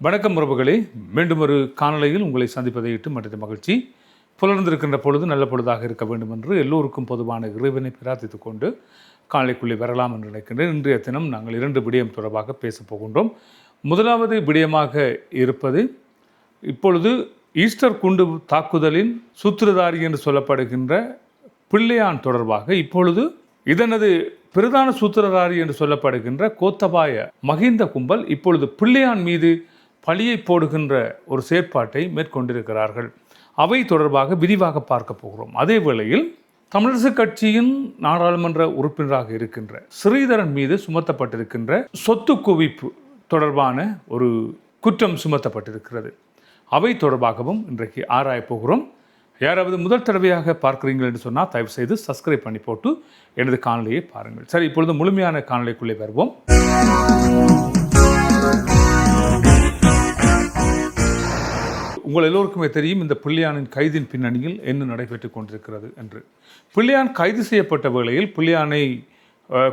வணக்கம் உறவுகளே. மீண்டும் ஒரு காணொளியில் உங்களை சந்திப்பதை இட்டு மற்ற மகிழ்ச்சி. புலர்ந்திருக்கின்ற பொழுது நல்ல பொழுதாக இருக்க வேண்டும் என்று எல்லோருக்கும் பொதுவான இறைவனை பிரார்த்தித்துக் கொண்டு காலைக்குள்ளே வரலாம் என்று நினைக்கின்றேன். இன்றைய தினம் நாங்கள் இரண்டு விடயம் தொடர்பாக பேசப் போகின்றோம். முதலாவது விடயமாக இருப்பது இப்பொழுது ஈஸ்டர் குண்டு தாக்குதலின் சூத்திரதாரி என்று சொல்லப்படுகின்ற பிள்ளையான் தொடர்பாக இப்பொழுது இதனது பிரதான சூத்திரதாரி என்று சொல்லப்படுகின்ற கோத்தபாய மகிந்த கும்பல் இப்பொழுது பிள்ளையான் மீது பழியை போடுகின்ற ஒரு செயற்பாட்டை மேற்கொண்டிருக்கிறார்கள். அவை தொடர்பாக விரிவாக பார்க்க போகிறோம். அதே வேளையில் தமிழரசு கட்சியின் நாடாளுமன்ற உறுப்பினராக இருக்கின்ற ஸ்ரீதரன் மீது சுமத்தப்பட்டிருக்கின்ற சொத்து குவிப்பு தொடர்பான ஒரு குற்றம் சுமத்தப்பட்டிருக்கிறது. அவை தொடர்பாகவும் இன்றைக்கு ஆராயப் போகிறோம். யாராவது முதல் தடவையாக பார்க்குறீங்கள் என்று சொன்னால் தயவு செய்து சப்ஸ்கிரைப் பண்ணி போட்டு எனது காணொலியை பாருங்கள். சரி இப்பொழுது முழுமையான காணொலிக்குள்ளே வருவோம். உங்கள் எல்லோருக்குமே தெரியும் இந்த பிள்ளையானின் கைதின் பின்னணியில் என்ன நடைபெற்றுக் கொண்டிருக்கிறது என்று. பிள்ளையான் கைது செய்யப்பட்ட வேளையில் பிள்ளையானை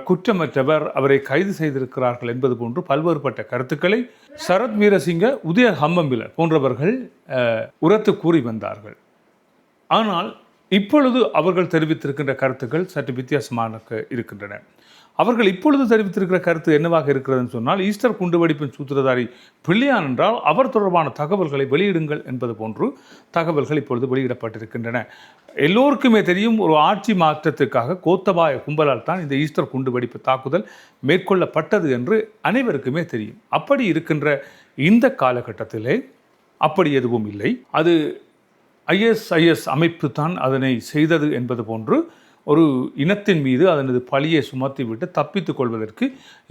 குற்றமற்றவர் அவரை கைது செய்திருக்கிறார்கள் என்பது போன்று பல்வேறுபட்ட கருத்துக்களை சரத் வீரசிங்க உதய ஹம்மம்பிலர் போன்றவர்கள் உரத்து கூறி வந்தார்கள். ஆனால் இப்பொழுது அவர்கள் தெரிவித்திருக்கின்ற கருத்துக்கள் சற்று வித்தியாசமாக இருக்கின்றன. அவர்கள் இப்பொழுது தெரிவித்திருக்கிற கருத்து என்னவாக இருக்கிறதுன்னு சொன்னால் ஈஸ்டர் குண்டுவெடிப்பின் சூத்திரதாரி பிள்ளையான் என்றால் அவர் தொடர்பான தகவல்களை வெளியிடுங்கள் என்பது போன்று தகவல்கள் இப்பொழுது வெளியிடப்பட்டிருக்கின்றன. எல்லோருக்குமே தெரியும் ஒரு ஆட்சி மாற்றத்திற்காக கோத்தபாய கும்பலால் தான் இந்த ஈஸ்டர் குண்டுவெடிப்பு தாக்குதல் மேற்கொள்ளப்பட்டது என்று அனைவருக்குமே தெரியும். அப்படி இருக்கின்ற இந்த காலகட்டத்திலே அப்படி எதுவும் இல்லை. அது ஐஎஸ்ஐஎஸ் அமைப்பு தான் அதனை செய்தது என்பது போன்று ஒரு இனத்தின் மீது அதனது பழியை சுமத்திவிட்டு தப்பித்துக் கொள்வதற்கு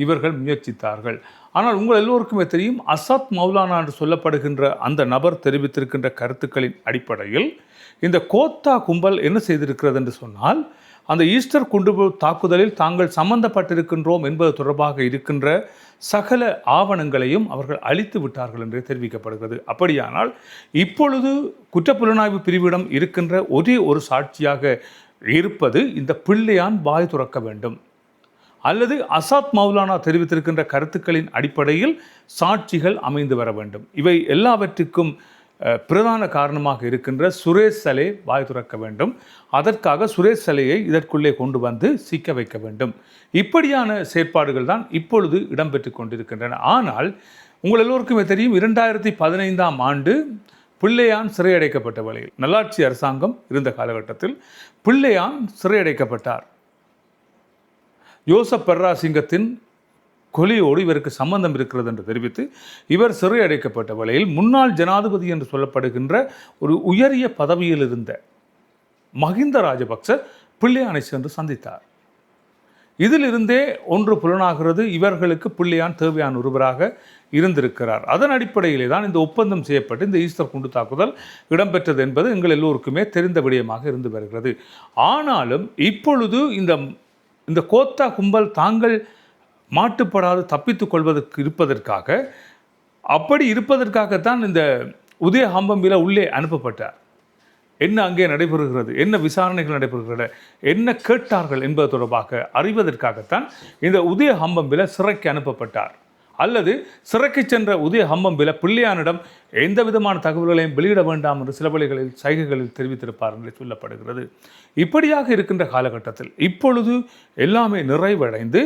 இவர்கள் முயற்சித்தார்கள். ஆனால் உங்கள் எல்லோருக்குமே தெரியும் அசாத் மௌலானா என்று சொல்லப்படுகின்ற அந்த நபர் தெரிவித்திருக்கின்ற கருத்துக்களின் அடிப்படையில் இந்த கோத்தா கும்பல் என்ன செய்திருக்கிறது என்று சொன்னால் அந்த ஈஸ்டர் குண்டு தாக்குதலில் தாங்கள் சம்பந்தப்பட்டிருக்கின்றோம் என்பது தொடர்பாக இருக்கின்ற சகல ஆவணங்களையும் அவர்கள் அழித்து விட்டார்கள் என்று தெரிவிக்கப்படுகிறது. அப்படியானால் இப்பொழுது குற்றப்புலனாய்வு பிரிவிடம் இருக்கின்ற ஒரே ஒரு சாட்சியாக இருப்பது இந்த பிள்ளையான் வாய் துறக்க வேண்டும். அல்லது அசாத் மௌலானா தெரிவித்திருக்கின்ற கருத்துக்களின் அடிப்படையில் சாட்சிகள் அமைந்து வர வேண்டும். இவை எல்லாவற்றுக்கும் பிரதான காரணமாக இருக்கின்ற சுரேஷ் சலே வாய் துறக்க வேண்டும். அதற்காக சுரேஷ் சலையை இதற்குள்ளே கொண்டு வந்து சிக்க வைக்க வேண்டும். இப்படியான செயற்பாடுகள் தான் இப்பொழுது இடம்பெற்று கொண்டிருக்கின்றன. ஆனால் உங்கள் எல்லோருக்குமே தெரியும் இரண்டாயிரத்தி பதினைந்தாம் ஆண்டு பிள்ளையான் சிறையடைக்கப்பட்ட வழியில் நல்லாட்சி அரசாங்கம் இருந்த காலகட்டத்தில் பிள்ளையான் சிறையடைக்கப்பட்டார். யோசப் பெர்ராசிங்கத்தின் கொலியோடு இவருக்கு சம்பந்தம் இருக்கிறது என்று தெரிவித்து இவர் சிறையடைக்கப்பட்ட வழியில் முன்னாள் ஜனாதிபதி என்று சொல்லப்படுகின்ற ஒரு உயரிய பதவியில் இருந்த மஹிந்த ராஜபக்ச பிள்ளையானை சென்று சந்தித்தார். இதிலிருந்தே ஒன்று புலனாகிறது இவர்களுக்கு பிள்ளையான் தேவையான ஒருவராக இருந்திருக்கிறார். அதன் அடிப்படையிலே தான் இந்த ஒப்பந்தம் செய்யப்பட்டு இந்த ஈஸ்டர் குண்டு தாக்குதல் இடம்பெற்றது என்பது எங்கள் எல்லோருக்குமே தெரிந்த விடயமாக இருந்து வருகிறது. ஆனாலும் இப்பொழுது இந்த இந்த கோத்தா கும்பல் தாங்கள் மாட்டுப்படாது தப்பித்துக் கொள்வதற்கு இருப்பதற்காக அப்படி இருப்பதற்காகத்தான் இந்த உதய ஹம்பம்பில உள்ளே அனுப்பப்பட்டார். என்ன அங்கே நடைபெறுகிறது? என்ன விசாரணைகள் நடைபெறுகிறது? என்ன கேட்டார்கள் என்பது தொடர்பாக அறிவதற்காகத்தான் இந்த உதய ஹம்பம்பில சிறைக்கு அனுப்பப்பட்டார். அல்லது சிறைக்கு சென்ற உதய ஹம்பம்பில பிள்ளையானிடம் எந்த விதமான தகவல்களையும் வெளியிட வேண்டாம் என்று சில வழிகளில் சைகைகளில் தெரிவித்திருப்பார் என்று சொல்லப்படுகிறது. இப்படியாக இருக்கின்ற காலகட்டத்தில் இப்பொழுது எல்லாமே நிறைவடைந்து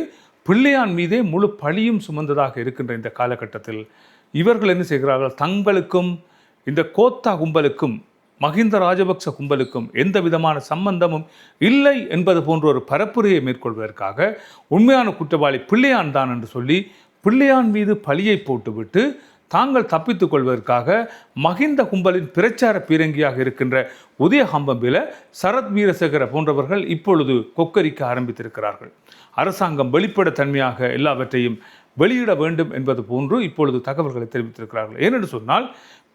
பிள்ளையான் மீதே முழு பழியும் சுமந்ததாக இருக்கின்ற இந்த காலகட்டத்தில் இவர்கள் என்ன செய்கிறார்கள்? தங்களுக்கும் இந்த கோத்தா கும்பலுக்கும் மஹிந்த ராஜபக்ச கும்பலுக்கும் எந்த விதமான சம்பந்தமும் இல்லை என்பது போன்ற ஒரு பரப்புரையை மேற்கொள்வதற்காக உண்மையான குற்றவாளி பிள்ளையான் தான் என்று சொல்லி பிள்ளையான் மீது பழியை போட்டுவிட்டு தாங்கள் தப்பித்துக் கொள்வதற்காக மஹிந்த கும்பலின் பிரச்சார பீரங்கியாக இருக்கின்ற உதய ஹம்பம்பில சரத் வீரசேகர போன்றவர்கள் இப்பொழுது கொக்கரிக்க ஆரம்பித்திருக்கிறார்கள். அரசாங்கம் வெளிப்படத்தன்மையாக எல்லாவற்றையும் வெளியிட வேண்டும் என்பது போன்று இப்பொழுது தகவல்களை தெரிவித்திருக்கிறார்கள். ஏனென்று சொன்னால்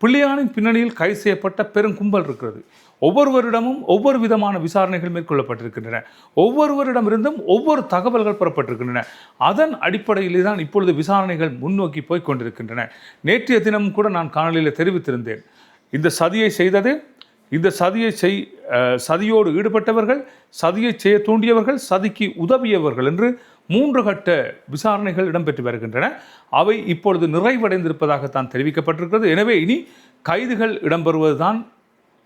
பிள்ளையானின் பின்னணியில் கைது செய்யப்பட்ட பெரும் கும்பல் இருக்கிறது. ஒவ்வொருவரிடமும் ஒவ்வொரு விதமான விசாரணைகள் மேற்கொள்ளப்பட்டிருக்கின்றன. ஒவ்வொருவரிடமிருந்தும் ஒவ்வொரு தகவல்கள் பெறப்பட்டிருக்கின்றன. அதன் அடிப்படையிலே தான் இப்பொழுது விசாரணைகள் முன்னோக்கி போய் கொண்டிருக்கின்றன. நேற்றைய தினமும் கூட நான் காணொலியில் தெரிவித்திருந்தேன். இந்த சதியை செய்தது இந்த சதியை செய் சதியோடு ஈடுபட்டவர்கள் சதியை செய்ய தூண்டியவர்கள் சதிக்கு உதவியவர்கள் என்று மூன்று கட்ட விசாரணைகள் இடம்பெற்று வருகின்றன. அவை இப்பொழுது நிறைவடைந்திருப்பதாகத்தான் தெரிவிக்கப்பட்டிருக்கிறது. எனவே இனி கைதுகள் இடம்பெறுவதுதான்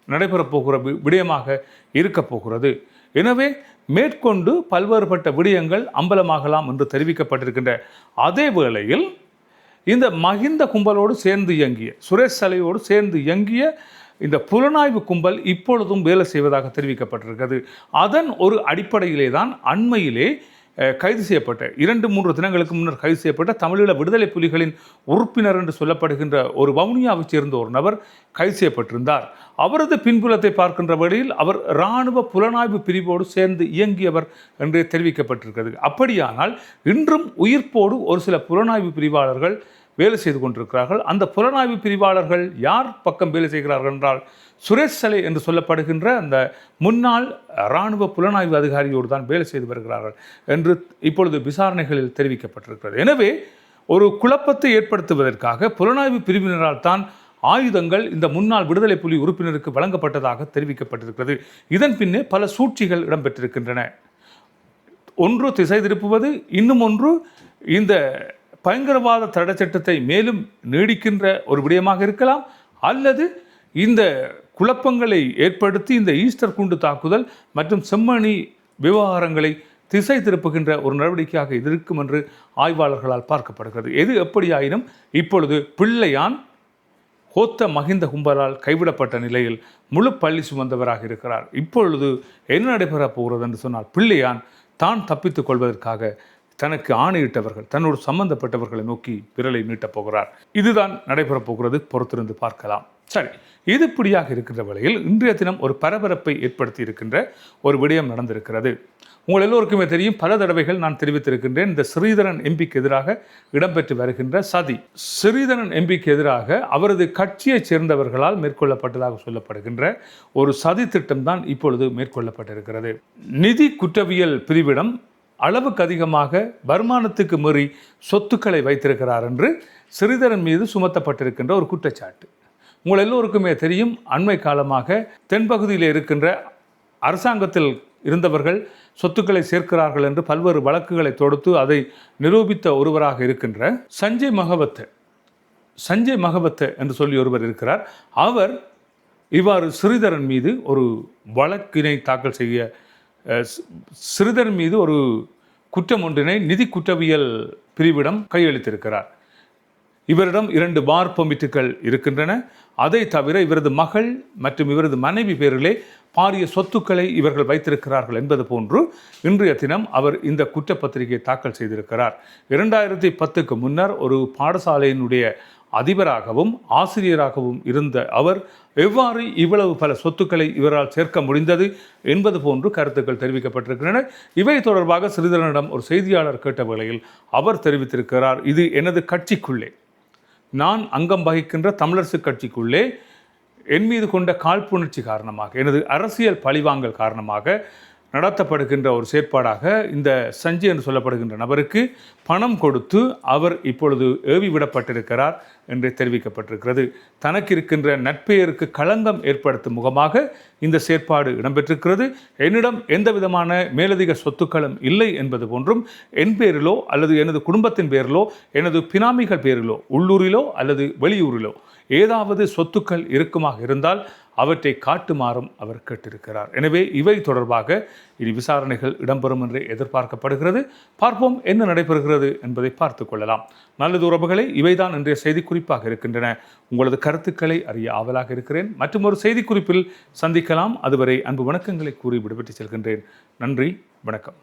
நடைபெறப்போகிற வி- விடயமாக இருக்கப் போகிறது. எனவே மேற்கொண்டு பல்வேறுபட்ட விடயங்கள் அம்பலமாகலாம் என்று தெரிவிக்கப்பட்டிருக்கின்ற அதே வேளையில் இந்த மகிந்த கும்பலோடு சேர்ந்து இயங்கிய சுரேஷ் சலையோடு சேர்ந்து இயங்கிய இந்த புலனாய்வு கும்பல் இப்பொழுதும் வேலை செய்வதாக தெரிவிக்கப்பட்டிருக்கிறது. அதன் ஒரு அடிப்படையிலே தான் அண்மையிலே கைது செய்யப்பட்ட இரண்டு மூன்று தினங்களுக்கு முன்னர் கைது செய்யப்பட்ட தமிழீழ விடுதலை புலிகளின் உறுப்பினர் என்று சொல்லப்படுகின்ற ஒரு வவுனியாவைச் சேர்ந்த ஒரு நபர் கைது செய்யப்பட்டிருந்தார். அவரது பின்புலத்தை பார்க்கின்ற வழியில் அவர் இராணுவ புலனாய்வு பிரிவோடு சேர்ந்து இயங்கியவர் என்று தெரிவிக்கப்பட்டிருக்கிறது. அப்படியானால் இன்றும் உயிர்ப்போடு ஒரு சில புலனாய்வு பிரிவாளர்கள் வேலை செய்து கொண்டிருக்கிறார்கள். அந்த புலனாய்வு பிரிவாளர்கள் யார் பக்கம் வேலை செய்கிறார்கள் என்றால் சுரேஷ் சலை என்று சொல்லப்படுகின்ற அந்த முன்னாள் இராணுவ புலனாய்வு அதிகாரியோடு தான் வேலை செய்து வருகிறார்கள் என்று இப்பொழுது விசாரணைகளில் தெரிவிக்கப்பட்டிருக்கிறது. எனவே ஒரு குழப்பத்தை ஏற்படுத்துவதற்காக புலனாய்வு பிரிவினரால் தான் ஆயுதங்கள் இந்த முன்னாள் விடுதலை புலி உறுப்பினருக்கு வழங்கப்பட்டதாக தெரிவிக்கப்பட்டிருக்கிறது. இதன் பின்னே பல சூழ்ச்சிகள் இடம்பெற்றிருக்கின்றன. ஒன்று திசை திருப்புவது இன்னும் ஒன்று இந்த பயங்கரவாத தடை சட்டத்தை மேலும் நீடிக்கின்ற ஒரு விடயமாக இருக்கலாம் அல்லது இந்த குழப்பங்களை ஏற்படுத்தி இந்த ஈஸ்டர் குண்டு தாக்குதல் மற்றும் செம்மணி விவகாரங்களை திசை திருப்புகின்ற ஒரு நடவடிக்கையாக இது இருக்கும் என்று ஆய்வாளர்களால் பார்க்கப்படுகிறது. எது எப்படியாயினும் இப்பொழுது பிள்ளையான் கோத்த மகிந்த கும்பலால் கைவிடப்பட்ட நிலையில் முழு பள்ளி சுமந்தவராக இருக்கிறார். இப்பொழுது என்ன நடைபெறப் போகிறது என்று சொன்னால் பிள்ளையான் தான் தப்பித்துக் கொள்வதற்காக தனக்கு ஆணையிட்டவர்கள் தன்னோடு சம்பந்தப்பட்டவர்களை நோக்கி விரலை நீட்டப் போகிறார். இதுதான் நடைபெறப் போகிறது. பொறுத்திருந்து பார்க்கலாம். சரி இதுபடியாக இருக்கின்ற வேளையில் இன்றைய தினம் ஒரு பரபரப்பை ஏற்படுத்தி இருக்கின்ற ஒரு விடயம் நடந்திருக்கிறது. உங்கள் எல்லோருக்குமே தெரியும் பல தடவைகள் நான் தெரிவித்திருக்கின்றேன் இந்த ஸ்ரீதரன் எம்பிக்கு எதிராக இடம்பெற்று வருகின்ற சதி. ஸ்ரீதரன் எம்பிக்கு எதிராக அவரது கட்சியைச் சேர்ந்தவர்களால் மேற்கொள்ளப்பட்டதாக சொல்லப்படுகின்ற ஒரு சதி திட்டம் தான் இப்பொழுது மேற்கொள்ளப்பட்டிருக்கிறது. நிதி குற்றவியல் பிரிவிடம் அளவுக்கு அதிகமாக வருமானத்துக்கு மீறி சொத்துக்களை வைத்திருக்கிறார் என்று சிறிதரன் மீது சுமத்தப்பட்டிருக்கின்ற ஒரு குற்றச்சாட்டு. உங்கள் எல்லோருக்குமே தெரியும் அண்மை காலமாக தென்பகுதியில் இருக்கின்ற அரசாங்கத்தில் இருந்தவர்கள் சொத்துக்களை சேர்க்கிறார்கள் என்று பல்வேறு வழக்குகளை தொடுத்து அதை நிரூபித்த ஒருவராக இருக்கின்ற சஞ்சய் மகவத் சஞ்சய் மகவத் என்று சொல்லி ஒருவர் இருக்கிறார். அவர் இவ்வாறு ஸ்ரீதரன் மீது ஒரு வழக்கினை தாக்கல் செய்ய அஹ், மீது ஒரு குற்றம் ஒன்றினை நிதி குற்றவியல் பிரிவிடம் கையளித்திருக்கிறார். இவரிடம் இரண்டு பார் பொமிட்டுகள் இருக்கின்றன. அதை தவிர இவரது மகள் மற்றும் இவரது மனைவி பேரிலே பாரிய சொத்துக்களை இவர்கள் வைத்திருக்கிறார்கள் என்பது போன்று இன்றைய தினம் அவர் இந்த குற்றப்பத்திரிகையை தாக்கல் செய்திருக்கிறார். இரண்டாயிரத்தி பத்துக்கு முன்னர் ஒரு பாடசாலையினுடைய அதிபராகவும் ஆசிரியராகவும் இருந்த அவர் எவ்வாறு இவ்வளவு பல சொத்துக்களை இவரால் சேர்க்க முடிந்தது என்பது போன்று கருத்துக்கள் தெரிவிக்கப்பட்டிருக்கின்றன. இவை தொடர்பாக சிறிதரனிடம் ஒரு செய்தியாளர் கேட்ட வேளையில் அவர் தெரிவித்திருக்கிறார். இது எனது கட்சிக்குள்ளே நான் அங்கம் வகிக்கின்ற தமிழரசு கட்சிக்குள்ளே என் மீது கொண்ட காழ்ப்புணர்ச்சி காரணமாக எனது அரசியல் பழிவாங்கல் காரணமாக நடத்தப்படுகின்ற ஒரு செயற்பாடாக இந்த சஞ்சய் என்று சொல்லப்படுகின்ற நபருக்கு பணம் கொடுத்து அவர் இப்பொழுது ஏவி விடப்பட்டிருக்கிறார் என்று தெரிவிக்கப்பட்டிருக்கிறது. தனக்கு இருக்கின்ற நட்பெயருக்கு களங்கம் ஏற்படுத்தும் முகமாக இந்த செயற்பாடு இடம்பெற்றிருக்கிறது. என்னிடம் எந்த விதமான மேலதிக சொத்துக்களும் இல்லை என்பது போன்றும் என் பேரிலோ அல்லது எனது குடும்பத்தின் பேரிலோ எனது பினாமிகள் பேரிலோ உள்ளூரிலோ அல்லது வெளியூரிலோ ஏதாவது சொத்துக்கள் இருக்குமாக இருந்தால் அவற்றை காட்டுமாறும் அவர் கேட்டிருக்கிறார். எனவே இவை தொடர்பாக இனி விசாரணைகள் இடம்பெறும் என்று எதிர்பார்க்கப்படுகிறது. பார்ப்போம் என்ன நடைபெறுகிறது என்பதை பார்த்து கொள்ளலாம். நல்லது உறவுகளை இவைதான் இன்றைய செய்திக்குறிப்பாக இருக்கின்றன. உங்களது கருத்துக்களை அறிய ஆவலாக இருக்கிறேன். மற்றும் ஒரு செய்திக்குறிப்பில் சந்திக்கலாம். அதுவரை அன்பு வணக்கங்களை கூறி விடுபட்டு செல்கின்றேன். நன்றி வணக்கம்.